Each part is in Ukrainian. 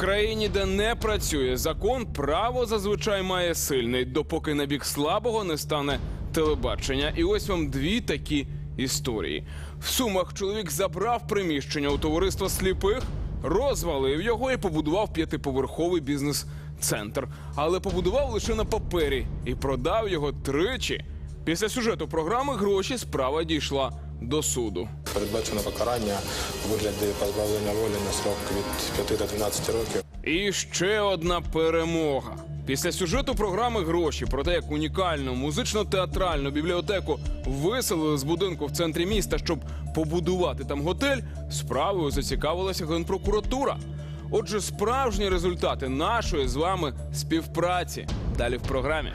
країні, де не працює закон, право зазвичай має сильний, допоки на бік слабого не стане телебачення. І ось вам дві такі історії. В сумах чоловік забрав приміщення у товариства сліпих, розвалив його і побудував п'ятиповерховий бізнес-центр. Але побудував лише на папері і продав його тричі. Після сюжету програми гроші справа дійшла до суду. Передбачено покарання у вигляді позбавлення волі на срок від 5 до 12 років. І ще одна перемога. Після сюжету програми гроші про те, як унікальну музично-театральну бібліотеку виселили з будинку в центрі міста, щоб побудувати там готель, справою зацікавилася генпрокуратура. Отже, справжні результати нашої з вами співпраці. Далі в програмі.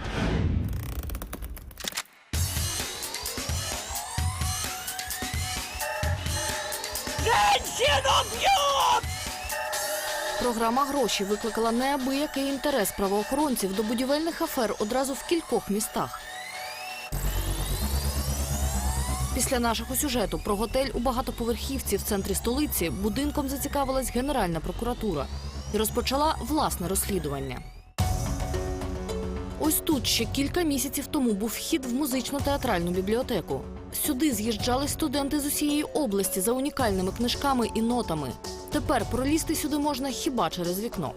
Програма гроші викликала неабиякий інтерес правоохоронців до будівельних афер одразу в кількох містах. Після нашого сюжету про готель у багатоповерхівці в центрі столиці будинком зацікавилась Генеральна прокуратура і розпочала власне розслідування. Ось тут ще кілька місяців тому був вхід в музично-театральну бібліотеку. Сюди з'їжджали студенти з усієї області за унікальними книжками і нотами. Тепер пролізти сюди можна хіба через вікно.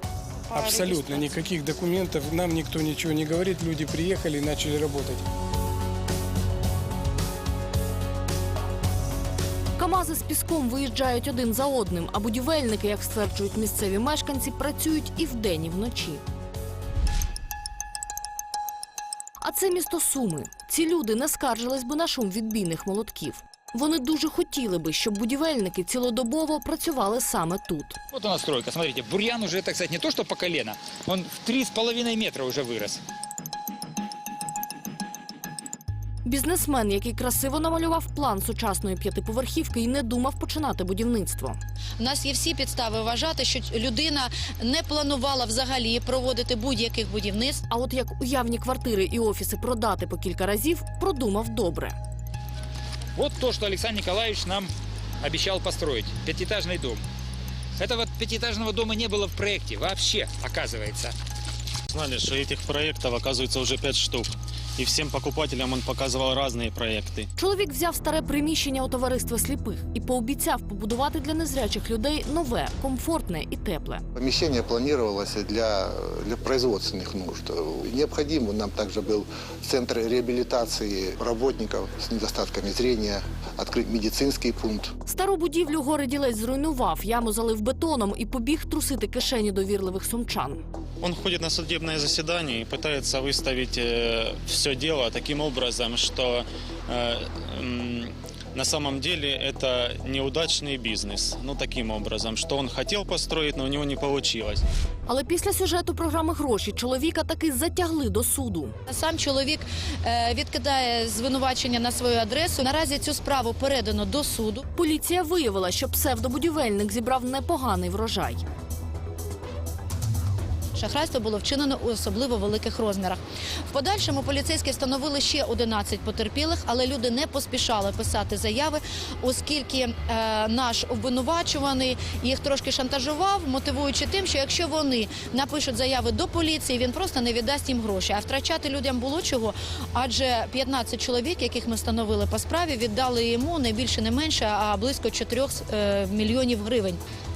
Абсолютно никаких документов, нам никто ничего не говорит, люди приехали и начали работать. Камази з піском виїжджають один за одним, а будівельники, як стверджують місцеві мешканці, працюють і вдень, і вночі. Це місто Суми. Ці люди не скаржились би на шум відбійних молотків. Вони дуже хотіли би, щоб будівельники цілодобово працювали саме тут. От у нас стройка. Смотрите, бур'ян уже, так сказать, не то що по колено, він в три с половиной метра вже вырос. Бізнесмен, який красиво намалював план сучасної п'ятиповерхівки і не думав починати будівництво. У нас є всі підстави вважати, що людина не планувала взагалі проводити будь-яких будівництв. А от як уявні квартири і офіси продати по кілька разів, продумав добре. Вот то, что Александр Николаевич нам обещал построить. Пятиэтажный дом. Этого пятиэтажного дома не было в проекте вообще, оказывается. Знали, что этих проектов оказывается уже пять штук. И всем покупателям он показывал разные проекты. Чоловік взяв старе приміщення у товариства сліпих і пообіцяв побудувати для незрячих людей нове, комфортне і тепле. Помещение планировалось для, для производственных нужд. Необходим нам также был центр реабилитации работников с недостатками зрения, открыть медицинский пункт. Стару будівлю горе ділець зруйнував, яму залив бетоном і побіг трусити кишені довірливих сумчан. Он ходит на судебное заседание и пытается выставить все дело таким образом, что э, м, на самом деле это неудачный бизнес. Ну, таким образом, что он хотел построить, но у него не получилось. Але після сюжету програми гроші чоловіка таки затягли до суду. Сам чоловік е, відкидає звинувачення на свою адресу. Наразі цю справу передано до суду. Поліція виявила, що псевдобудівельник зібрав непоганий врожай. Шахрайство було вчинено у особливо великих розмірах. В подальшому поліцейські встановили ще 11 потерпілих, але люди не поспішали писати заяви, оскільки е, наш обвинувачуваний їх трошки шантажував, мотивуючи тим, що якщо вони напишуть заяви до поліції, він просто не віддасть їм гроші. А втрачати людям було чого, адже 15 чоловік, яких ми встановили по справі, віддали йому не більше, не менше, а близько 4 е, мільйонів гривень.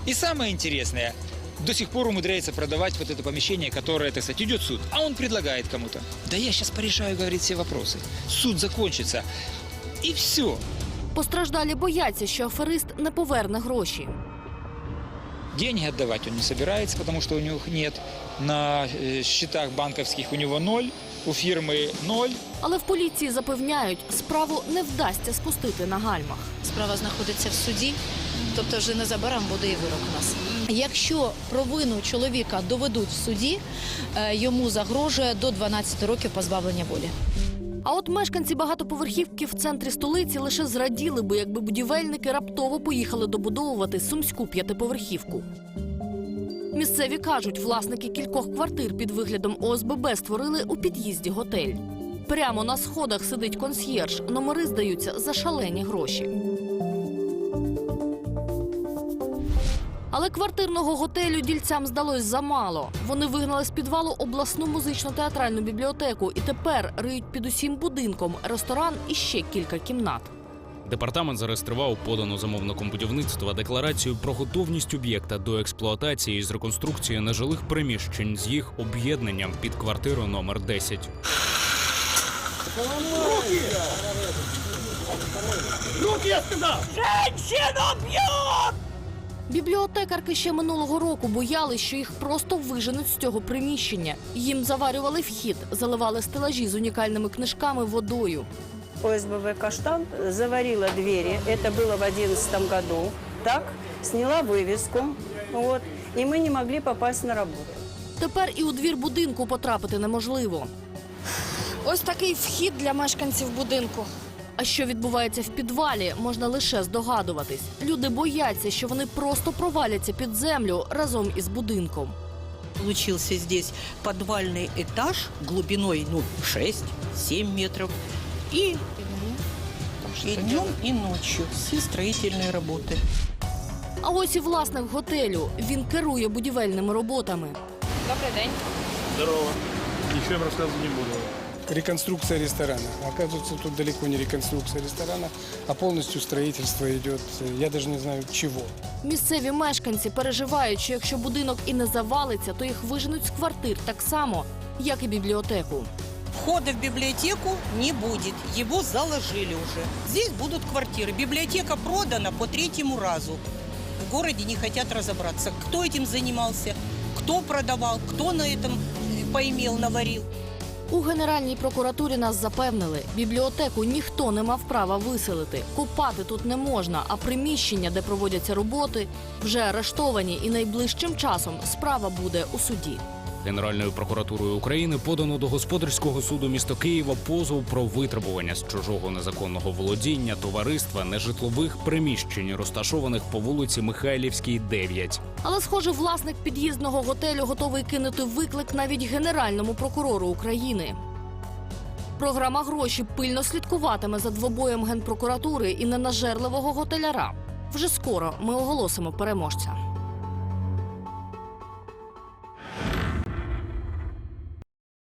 И самое интересное, до сих пор умудряется продавать вот это помещение, которое, так сказать, идет в суд. А он предлагает кому-то. Да я сейчас порешаю, говорит, все вопросы. Суд закончится. И все. Постраждалі бояться, що аферист не поверне гроші. Деньги отдавать он не собирается, потому что у него нет. На э, счетах банковских у него ноль, у фирмы ноль. Але в поліції запевняють, справу не вдасться спустити на гальмах. Справа знаходиться в суді, тобто вже незабаром буде і вирок у нас. Якщо провину чоловіка доведуть в суді, е, йому загрожує до 12 років позбавлення волі. А от мешканці багатоповерхівки в центрі столиці лише зраділи би, якби будівельники раптово поїхали добудовувати сумську п'ятиповерхівку. Місцеві кажуть, власники кількох квартир під виглядом ОСББ створили у під'їзді готель. Прямо на сходах сидить консьєрж. Номери здаються за шалені гроші. Але квартирного готелю дільцям здалось замало. Вони вигнали з підвалу обласну музично-театральну бібліотеку і тепер риють під усім будинком ресторан і ще кілька кімнат. Департамент зареєстрував подану замовником будівництва декларацію про готовність об'єкта до експлуатації з реконструкції нежилих приміщень з їх об'єднанням під квартиру номер 10. Бібліотекарки ще минулого року боялись, що їх просто виженуть з цього приміщення. Їм заварювали вхід, заливали стелажі з унікальними книжками водою. ОСББ «Каштан» заварила двери, это было в 2011 году, так, сняла вывеску, вот, и мы не могли попасть на работу. Тепер і у двір будинку потрапити неможливо. Ось такий вхід для мешканців будинку. А що відбувається в підвалі, можна лише здогадуватись. Люди бояться, що вони просто проваляться під землю разом із будинком. Получился здесь подвальный этаж глубиной ну, 6-7 метров. И, и днем, и ночью все строительные работы. А ось і власник готелю. Він керує будівельними роботами. Реконструкция ресторана. Оказывается, тут далеко не реконструкция ресторана, а полностью строительство идет, э, я даже не знаю чего. Місцеві мешканці переживають, що якщо будинок і не завалиться, то їх виженуть з квартир так само, як і бібліотеку. Входа в библиотеку не будет, его заложили уже. Здесь будут квартиры. Библиотека продана по третьему разу. В городе не хотят разобраться, кто этим занимался, кто продавал, кто на этом э, поимел, наварил. У Генеральній прокуратурі нас запевнили, бібліотеку ніхто не мав права виселити. Копати тут не можна, а приміщення, де проводяться роботи, вже арештовані, і найближчим часом справа буде у суді. Генеральною прокуратурою України подано до господарського суду міста Києва позов про витребування з чужого незаконного володіння товариства нежитлових приміщень, розташованих по вулиці Михайлівській, 9. Але, схоже, власник під'їздного готелю готовий кинути виклик навіть генеральному прокурору України. Програма гроші пильно слідкуватиме за двобоєм генпрокуратури і ненажерливого готеляра. Вже скоро ми оголосимо переможця.